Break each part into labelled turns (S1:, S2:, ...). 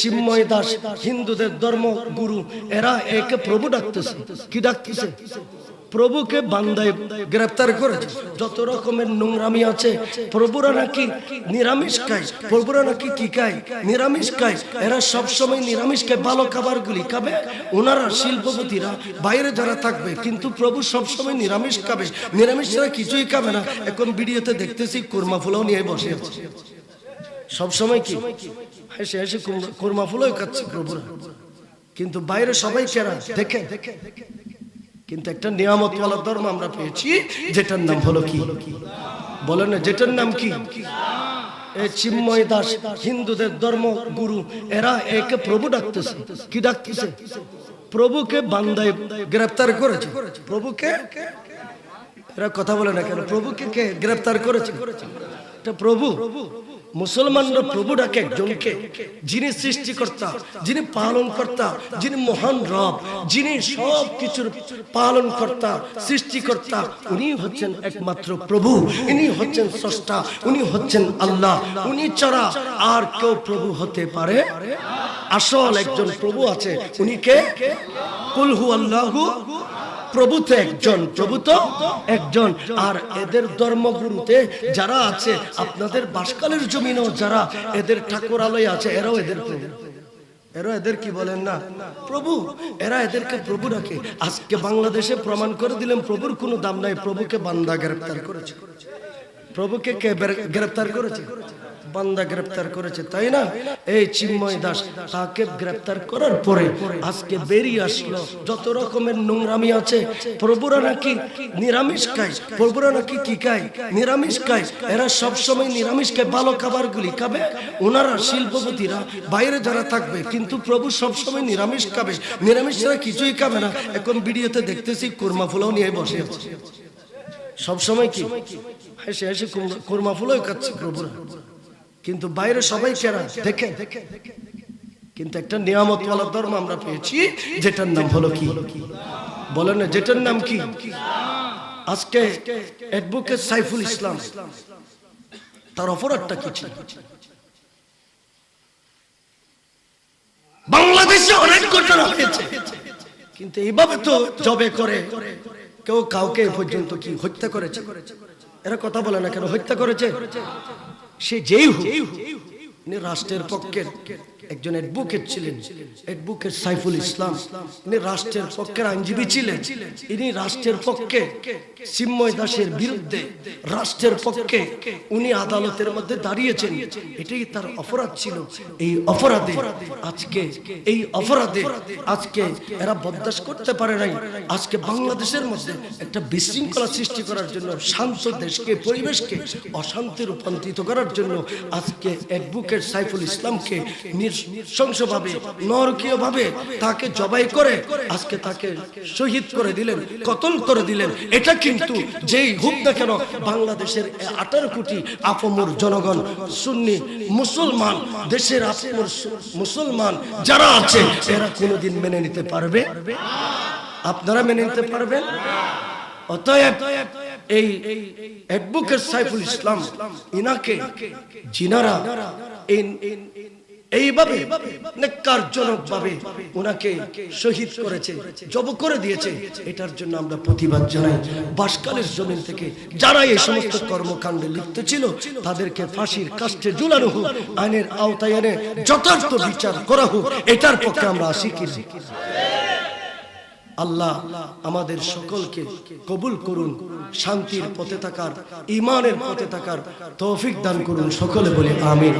S1: চিন্ময় দাস, হিন্দুদের ধর্ম গুরু এরা একে প্রভু ডাকতেছে। কি ডাকতেছে? প্রভুকে বান্দায় গ্রেফতার করেছে। যত রকমের নোংরামি আছে, প্রভুরা নাকি নিরামিষ খায়, প্রভুরা নাকি কি খায়? নিরামিষ খায়। এরা সবসময় নিরামিষ খায়। ভালো খাবারগুলি খাবে। ওনারা শিল্পপতিরা, বাইরে যারা থাকবে, কিন্তু প্রভু সবসময় নিরামিষ খাবে। নিরামিষ ছাড়া কিছুই খাবে না। এখন ভিডিওতে দেখতেছি, কোরমা ফুলাও নিয়ে বসে আছে। সবসময় কি? হেসে কুমড়ো- কোরমা ফুলও খাচ্ছে প্রভুরা। কিন্তু বাইরে সবাই কেরা? দেখে কিন্তু একটা নিয়ামতওয়ালা ধর্ম আমরা পেয়েছি, যেটার নাম হলো কি? বলেন না, যেটার নাম কি? চিন্ময় দাস, হিন্দুদের ধর্ম গুরু, এরা একে প্রভু ডাকতেছে। কি ডাকতেছে? প্রভুকে বান্দায় গ্রেফতার করেছে। প্রভুকে? এরা কথা বলে না কেন? প্রভুকে কে? গ্রেফতার করেছে। প্রভু। মুসলমানরা প্রভু ডাকে একজনকে, যিনি সৃষ্টিকর্তা, যিনি পালন কর্তা যিনি মহান রব, যিনি সব কিছুর পালন কর্তা সৃষ্টিকর্তা, উনি হচ্ছেন একমাত্র প্রভু, ইনি হচ্ছেন স্রষ্টা, উনি হচ্ছেন আল্লাহ, উনি ছাড়া আর কেউ প্রভু হতে পারে? আসল একজন প্রভু আছে, উনি কে? কুলহু আল্লাহু প্রভু তো একজন প্রভু তো একজন। আর এদের ধর্মগুরুতে যারা আছে, আপনাদের বাসকালের জমিনও যারা এদের ঠাকুরালয় আছে, এরাও এদের প্রভু। এরা এদের কি বলেন না? প্রভু, এরা এদেরকে প্রভু রাখে আজকে বাংলাদেশে প্রমাণ করে দিলেন, প্রভুর কোনো দাম নাই। প্রভুকে বান্দা গ্রেপ্তার করেছে। প্রভুকে কে গ্রেপ্তার করেছে? বান্দা গ্রেপ্তার করেছে, তাই না? এই চিন্ময় দাস তাকে গ্রেপ্তার করার পরে আজকে বেরিয়ে আসলো। যত রকমের নোংরামি আছে, প্রভুরা নাকি নিরামিষ খায়, প্রভুরা নাকি কি খায়? নিরামিষ খায়। এরা সবসময় নিরামিষ খায়, ভালো খাবারগুলি খাবে। ওনারা শিল্পপতিরা, বাইরে যারা থাকবে, কিন্তু প্রভু সবসময় নিরামিষ খাবে। নিরামিষ ছাড়া কিছুই খাবে না। এখন ভিডিওতে দেখতেছি কোরমা ফুলাও নিয়ে বসে আছে। সবসময় কি? হেসে হেসে কোরমা ফুলও খাচ্ছে প্রভুরা। কিন্তু বাইরে সবাই কেরা? দেখে কিন্তু একটা নিয়ামতওয়ালা ধর্ম আমরা পেয়েছি, যেটার নাম হলো কি? বলেন না, যেটার নাম কি? আজকে অ্যাডভোকেট সাইফুল ইসলাম, তার অপরাধটা কি ছিল? বাংলাদেশে অনেক ঘটনা হয়েছে। কিন্তু এইভাবে তো জবে করে, কেউ কাউকে পর্যন্ত কি হত্যা করেছে? এরা কথা বলে না কেন? হত্যা করেছে? সে যেই হোক রাষ্ট্রের পক্ষের। একজন অ্যাডভোকেট ছিলেন অ্যাডভোকেট সাইফুল ইসলাম। ইনি রাষ্ট্রের পক্ষের আইনজীবী ছিলেন। ইনি রাষ্ট্রের পক্ষে চিন্ময় দাসের বিরুদ্ধে রাষ্ট্রের পক্ষে উনি আদালতের মধ্যে দাঁড়িয়েছেন। এটাই তার অপরাধ ছিল। এই অপরাধে আজকে, এই অপরাধে আজকে এরা বরদাস্ত করতে পারে নাই। আজকে বাংলাদেশের মধ্যে একটা বিশৃঙ্খলা সৃষ্টি করার জন্য, শান্ত দেশকে, পরিবেশকে অশান্তি রূপান্তরিত করার জন্য আজকে অ্যাডভোকেট সাইফুল ইসলামকে তাকে জবাই করে আজকে তাকে শহীদ করে দিলেন, কতল করে দিলেন। এটা কিন্তু যেই না কেন বাংলাদেশের আঠারো কোটি আপমর জনগণ, সুন্নি, মুসলমান, দেশের আপমর মুসলমান যারা আছে, এরা কোনোদিন মেনে নিতে পারবে? আপনারা মেনে নিতে পারবেন? এই অ্যাডভোকেট সাইফুল ইসলাম, ইনাকে, জিনারা এইভাবে নেককারজনক ভাবে ওনাকে শহীদ করেছে, জব করে দিয়েছে। এটার জন্য আমরা প্রতিবাদ জানাই। বাসকালের জমিন থেকে যারা এই সমস্ত কর্মকাণ্ডে লিপ্ত ছিল, তাদেরকে ফাঁসির কাস্টে ঝুলানো হোক, আইনের আওতায় এনে যথার্থ বিচার করা হোক, এটার পক্ষে আমরা আসি কি আল্লাহ আমাদের সকলকে কবুল করুন, শান্তির পথে থাকার ইমানের পথে থাকার তৌফিক দান করুন সকলে বলে আমিন।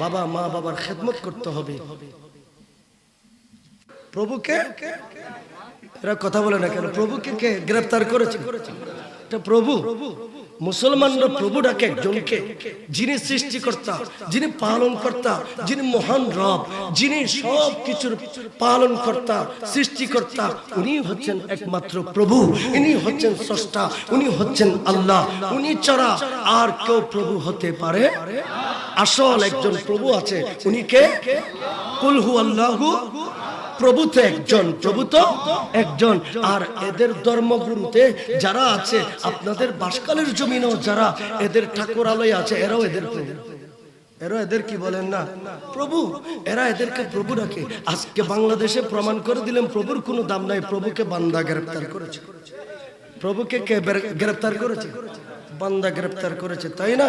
S1: বাবা, মা, বাবার খেদমত করতে হবে। প্রভুকে এরা কথা বলে না কেন? প্রভুকে গ্রেফতার করেছে। এটা প্রভু। মুসলমানরা প্রভু ডাকে একজনকে, যিনি সৃষ্টিকর্তা, যিনি পালন কর্তা যিনি মহান রব, যিনি সব কিছুর পালন কর্তা সৃষ্টিকর্তা, উনি হচ্ছেন একমাত্র প্রভু, ইনি হচ্ছেন স্রষ্টা, উনি হচ্ছেন আল্লাহ, উনি ছাড়া আর কেউ প্রভু হতে পারে? আসল একজন প্রভু আছে, উনি কে? কুলহু আল্লাহু প্রভু তো একজন প্রভু তো একজন। আর এদের ধর্মগুরুতে যারা আছে, আপনাদের বাসকালের জমিনও যারা এদের ঠাকুর ঠাকুরালয় আছে, এরাও এদের এরা এদের কি বলেন না? প্রভু, এরা এদেরকে প্রভু ডাকে। আজকে বাংলাদেশে প্রমাণ করে দিলেন, প্রভুর কোনো দাম নাই। প্রভুকে বান্দা গ্রেপ্তার করেছে। প্রভুকে কে গ্রেপ্তার করেছে? বান্দা গ্রেপ্তার করেছে, তাই না?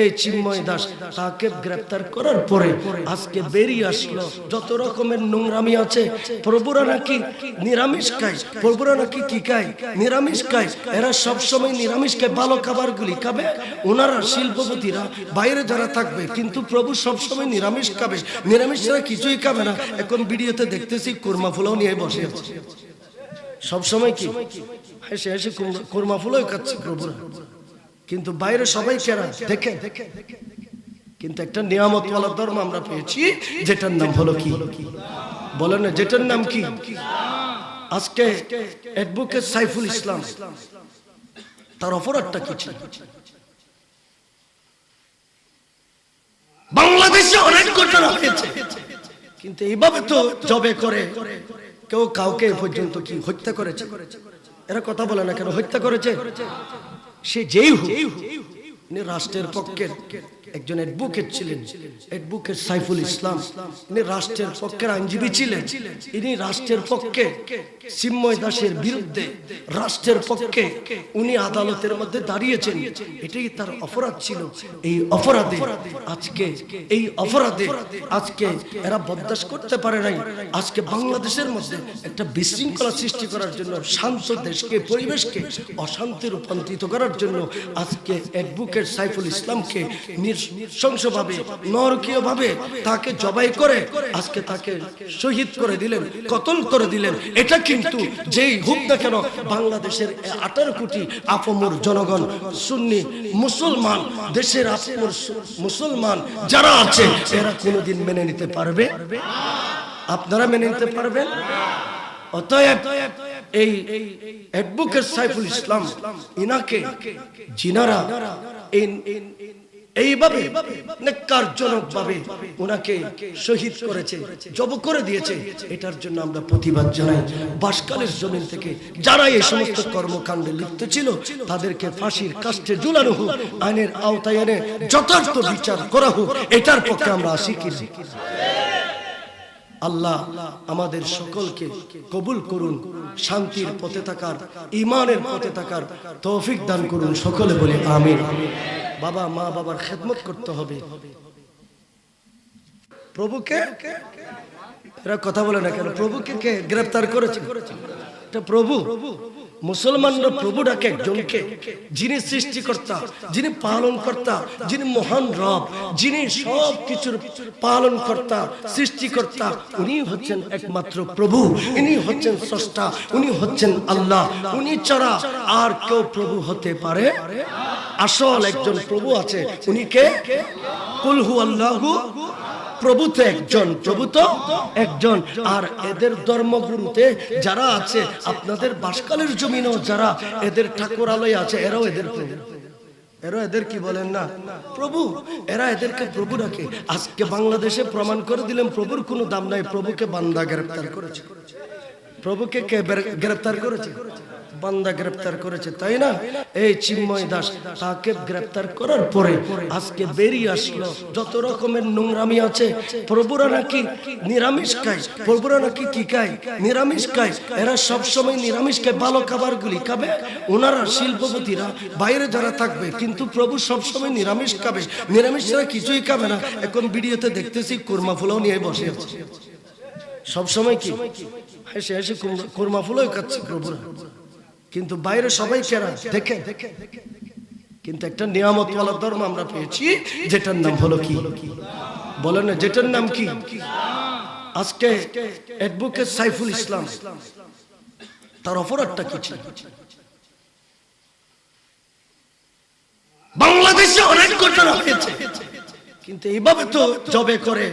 S1: এই চিন্ময় দাস, তাকে গ্রেপ্তার করার পরে আজকে বেরিয়ে আসলো। যত রকমের নোংরামি আছে, প্রভুরা নাকি নিরামিষ খায়, প্রভুরা নাকি কি খায়? নিরামিষ খায়। এরা সব সময় নিরামিষ খায়, ভালো খাবারগুলি খাবে। ওনারা শিল্পপতিরা, বাইরে যারা থাকবে, কিন্তু প্রভু সব সময় নিরামিষ খাবে। নিরামিষরা কিছুই খাবে না। এখন ভিডিওতে দেখতেছি কুরমা ফুলাও নিয়ে বসে আছে। সব সময় কি? হেসে হেসে কুরমা ফুলও খাচ্ছে প্রভুরা। কিন্তু বাইরে সবাই কেরা? দেখে কিন্তু একটা নিয়ামতওয়ালা ধর্ম আমরা পেয়েছি, যেটার নাম হলো কি? বলেন না, যেটার নাম কি? আজকে অ্যাডভোকেট সাইফুল ইসলাম, তার অপরাধটা কি ছিল? বাংলাদেশে অনেক ঘটনা হয়েছে। কিন্তু এইভাবে তো জবে করে কেউ কাউকে পর্যন্ত কি হত্যা করেছে? এরা কথা বলে না কেন? হত্যা করেছে? সে যেই হোক রাষ্ট্রের পক্ষের একজন অ্যাডভোকেট ছিলেন অ্যাডভোকেট সাইফুল ইসলাম। ইনি রাষ্ট্রের পক্ষের আইনজীবী ছিলেন। ইনি রাষ্ট্রের পক্ষে চিন্ময় দাসের বিরুদ্ধে রাষ্ট্রের পক্ষে উনি আদালতের মধ্যে দাঁড়িয়েছেন। এটাই তার অপরাধ ছিল। এই অপরাধে আজকে, এই অপরাধে আজকে এরা বরদাস্ত করতে পারে নাই। আজকে বাংলাদেশের মধ্যে একটা বিশৃঙ্খলা সৃষ্টি করার জন্য, শান্ত দেশকে, পরিবেশকে অশান্তি রূপান্তরিত করার জন্য আজকে অ্যাডভোকেট সাইফুল ইসলামকে নৃশংসভাবে নরকীয়ভাবে তাকে জবাই করে আজকে তাকে শহীদ করে দিলেন, কতল করে দিলেন। এটা কিন্তু যেই না কেন বাংলাদেশের আঠারো কোটি আপমর জনগণ, সুন্নি, মুসলমান, দেশের আপমর মুসলমান যারা আছে, এরা কোনোদিন মেনে নিতে পারবে? আপনারা মেনে নিতে পারবেন? অতএব এই অ্যাডভোকেট সাইফুল ইসলাম, ইনাকে জিনারা এইভাবে নেককারজনক ভাবে ওনাকে শহীদ করেছে, জব করে দিয়েছে। এটার জন্য আমরা প্রতিবাদ জানাই। বাসকালের জমিন থেকে যারা এই সমস্ত কর্মকাণ্ডে লিপ্ত ছিল, তাদেরকে ফাঁসির কাষ্টে ঝুলানো হোক, আইনের আওতায় এনে যথার্থ বিচার করা হোক, এটার পক্ষে আমরা আসি কি আল্লাহ আমাদের সকলকে কবুল করুন, শান্তির পথে থাকার ইমানের পথে থাকার তৌফিক দান করুন সকলে বলে আমিন। বাবা, মা, বাবার খেদমত করতে হবে। প্রভুকে? এরা কথা বলে না কেন? প্রভুকে কে? গ্রেফতার করেছে। প্রভু প্রভু। মুসলমানরা প্রভু ডাকে একজনকে, যিনি সৃষ্টিকর্তা, যিনি পালন কর্তা যিনি মহান রব, যিনি সব কিছুর পালন কর্তা সৃষ্টিকর্তা, উনি হচ্ছেন একমাত্র প্রভু, ইনি হচ্ছেন স্রষ্টা, উনি হচ্ছেন আল্লাহ, উনি ছাড়া আর কেউ প্রভু হতে পারে? আসল একজন প্রভু আছে, উনি কে? কুলহু আল্লাহু প্রভু তো একজন প্রভু তো একজন। আর এদের ধর্মগুরুতে যারা আছে, আপনাদের বাসকালের জমিনও যারা এদের ঠাকুরালয় আছে, এরাও এদের এরা এদের কি বলেন না? প্রভু, এরা এদেরকে প্রভু রাখে আজকে বাংলাদেশে প্রমাণ করে দিলেন, প্রভুর কোনো দাম নাই, প্রভুকে বান্দা গ্রেপ্তার করেছে। প্রভুকে কে গ্রেপ্তার করেছে? বান্দা গ্রেপ্তার করেছে, তাই না? এই চিন্ময় দাস, তাকে গ্রেপ্তার করার পরে আজকে বেরিয়ে আসলো। যত রকমের নোংরামি আছে, প্রভুরা নাকি নিরামিষ খায়, প্রভুরা নাকি কি খায়? নিরামিষ খায়। এরা সবসময় নিরামিষ খায়, ভালো খাবারগুলি খাবে। ওনারা শিল্পপতিরা, বাইরে যারা থাকবে, কিন্তু প্রভু সবসময় নিরামিষ খাবে। নিরামিষরা কিছুই খাবে না। এখন ভিডিওতে দেখতেছি, কুরমা ফুলাও নিয়ে বসে আছে। সব সময় কি? হেসে হেসে কুরমা ফুলও খাচ্ছে প্রভুরা। কিন্তু বাইরে সবাই কেরা দেখে কিন্তু একটা নিয়ামত নিয়ামতওয়ালা ধর্ম আমরা পেয়েছি, যেটার নাম হলো কি? বলেন না, যেটার নাম কি? আজকে অ্যাডভোকেট সাইফুল ইসলাম, তার অপরাধটা কি ছিল? বাংলাদেশে অনেক ঘটনা হয়েছে। কিন্তু এইভাবে তো জবে করে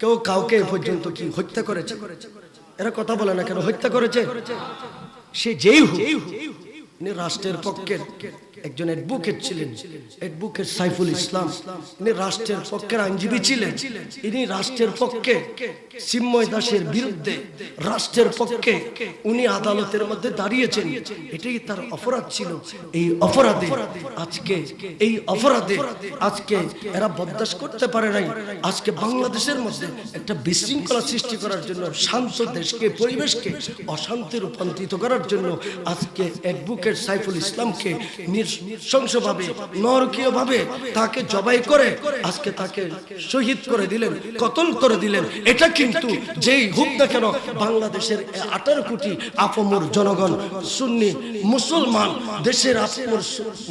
S1: কেউ কাউকে পর্যন্ত কি হত্যা করেছে? এরা কথা বলে না কেন? হত্যা করেছে? সে যেই হোক রাষ্ট্রের পক্ষের একজন অ্যাডভোকেট ছিলেন অ্যাডভোকেট সাইফুল ইসলাম। ইনি রাষ্ট্রের পক্ষের আইনজীবী ছিলেন। ইনি রাষ্ট্রের পক্ষে চিন্ময় দাসের বিরুদ্ধে রাষ্ট্রের পক্ষে উনি আদালতের মধ্যে দাঁড়িয়েছেন। এটাই তার অপরাধ ছিল। এই অপরাধে আজকে, এই অপরাধে আজকে এরা বরদাস্ত করতে পারে নাই। আজকে বাংলাদেশের মধ্যে একটা বিশৃঙ্খলা সৃষ্টি করার জন্য, শান্ত দেশকে, পরিবেশকে অশান্তি রূপান্তরিত করার জন্য আজকে অ্যাডভোকেট সাইফুল ইসলামকে নৃশংসভাবে, নরকীয়ভাবে তাকে জবাই করে আজকে তাকে শহীদ করে দিলেন, কতল করে দিলেন। এটা কিন্তু যেই না কেন বাংলাদেশের আঠারো কোটি আপমর জনগণ, সুন্নি, মুসলমান, দেশের আপমর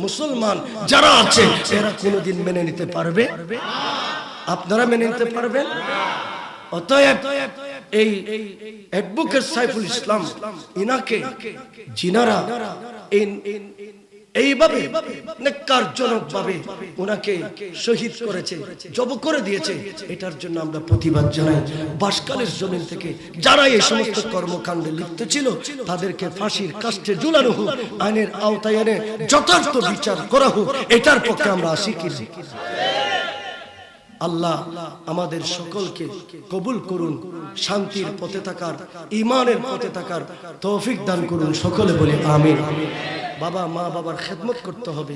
S1: মুসলমান যারা আছে, এরা কোনোদিন মেনে নিতে পারবে? আপনারা মেনে নিতে পারবেন? অতএব এই অ্যাডভোকেট সাইফুল ইসলাম, ইনাকে, জিনারা এইভাবে নেককারজনক ভাবে ওনাকে শহীদ করেছে, জব করে দিয়েছে। এটার জন্য আমরা প্রতিবাদ জানাই। বাসকালের জমিন থেকে যারা এই সমস্ত কর্মকাণ্ডে লিপ্ত ছিল, তাদেরকে ফাঁসির কাস্টে ঝুলানো হোক, আইনের আওতায় এনে যথার্থ বিচার করা হোক, এটার পক্ষে আমরা আসি কি আল্লাহ আমাদের সকলকে কবুল করুন, শান্তির পথে থাকার ইমানের পথে থাকার তৌফিক দান করুন, সকলে বলে আমিন। বাবা মা বাবার খেদমত করতে হবে।